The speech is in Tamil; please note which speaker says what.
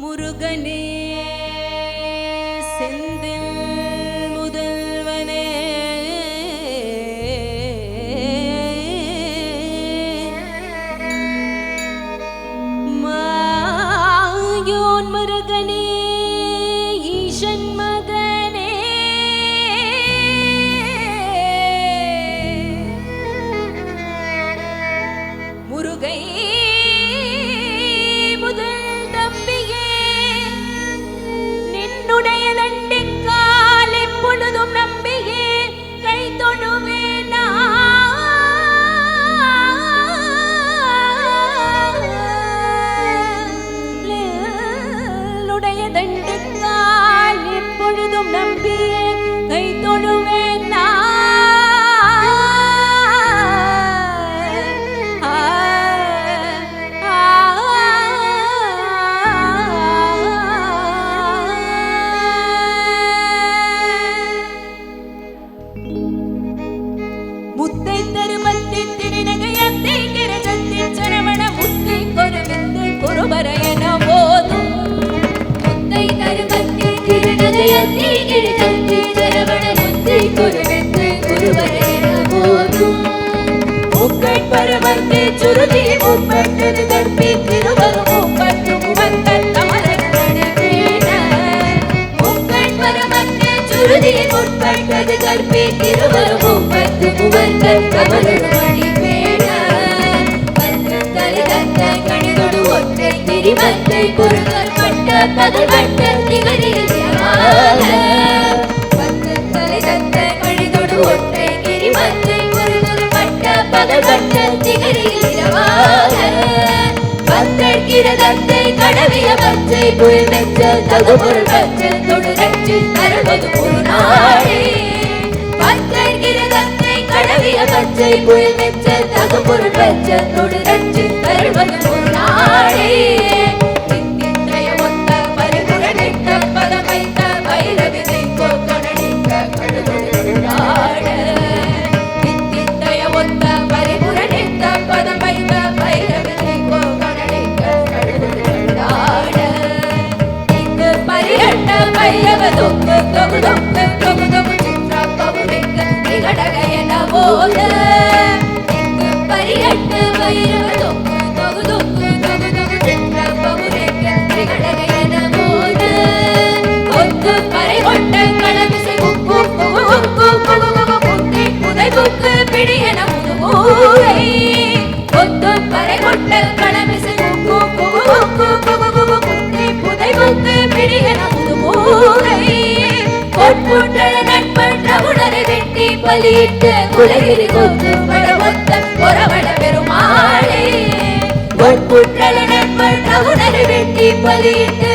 Speaker 1: முருகனே will not முத்தை
Speaker 2: குருவெத்து போதும்.
Speaker 1: பருவத்தை சுருதி முப்பட்டது கற்பி திருவரும் முப்பட்டு
Speaker 2: முற்பட்டது கற்பி திருவரும் முப்பத்து மணி ஒற்றை திரிவத்தை பட்ட பகல் திகழில் ஒற்றை கிரிமத்தை பொருள்கள் பட்ட பகல் வட்ட திகழில் பத்திரத்தை கடவிய பச்சை புல் மெச்ச தகுபொருள் பச்ச தொடு ரட்சி ஒரு நாளே கடவிய பச்சை புல் மெச்ச தகுபொருள் ஒரு பரியட்ட பைரவ வெட்டி பலியிட்டு குலகிரி கொத்து படவொத்த பொறவட பெருமாளே பொற்புற்றல நட்பற்ற உணரை வெட்டி பலியிட்டு